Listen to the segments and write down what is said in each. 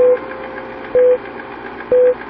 Thank you.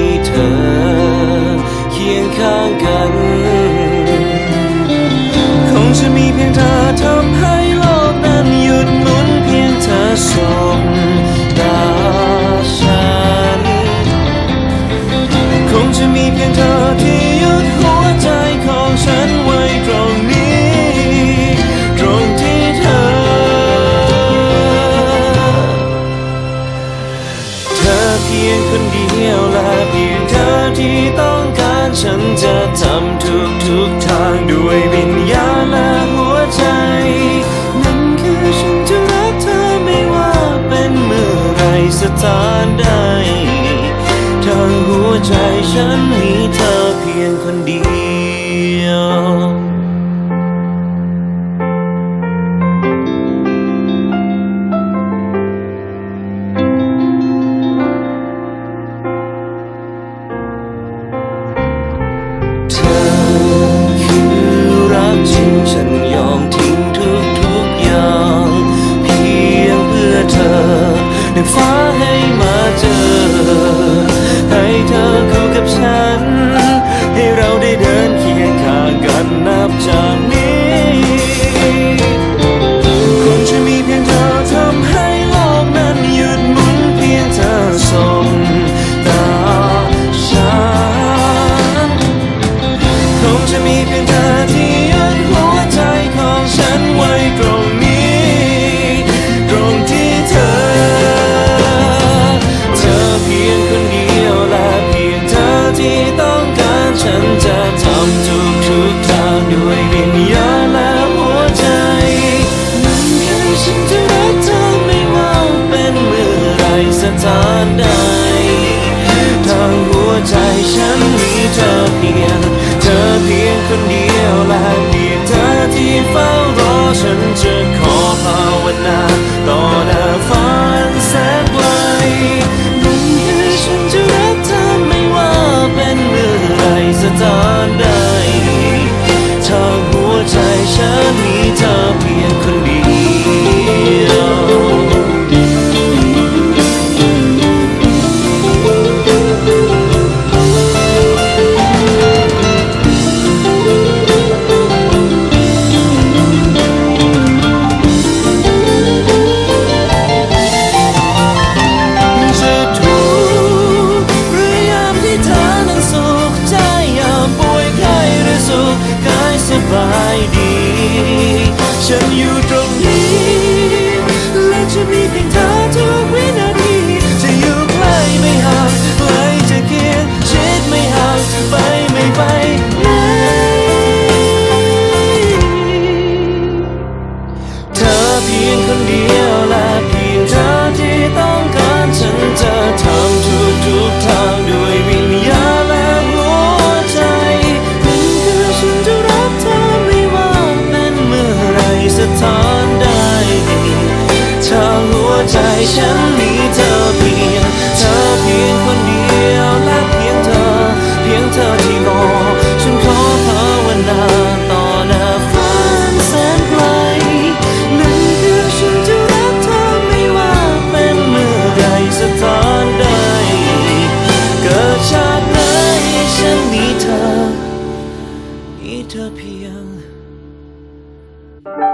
ี เธอ เคียงข้างกันางด้วยวิญญาณและหัวใจ นั่นคือฉันจะรักเธอไม่ว่าเป็นเมื่อไรสถานใดทางหัวใจฉันมีเธอเพียงคนเดียวายดี ฉันอยู่ตรงนี้ ใจฉันมีเธอเพียง เธอเพียงคนเดียวและเพียงเธอ เพียงเธอที่รอ ฉันขอภาวนาต่อหน้าแสนไกลนั่นคือฉันจะรักเธอไม่ว่าเป็นเมื่อใดสถานใด เกิดชาติไหนฉันมีเธอ มีเธอเพียง thank you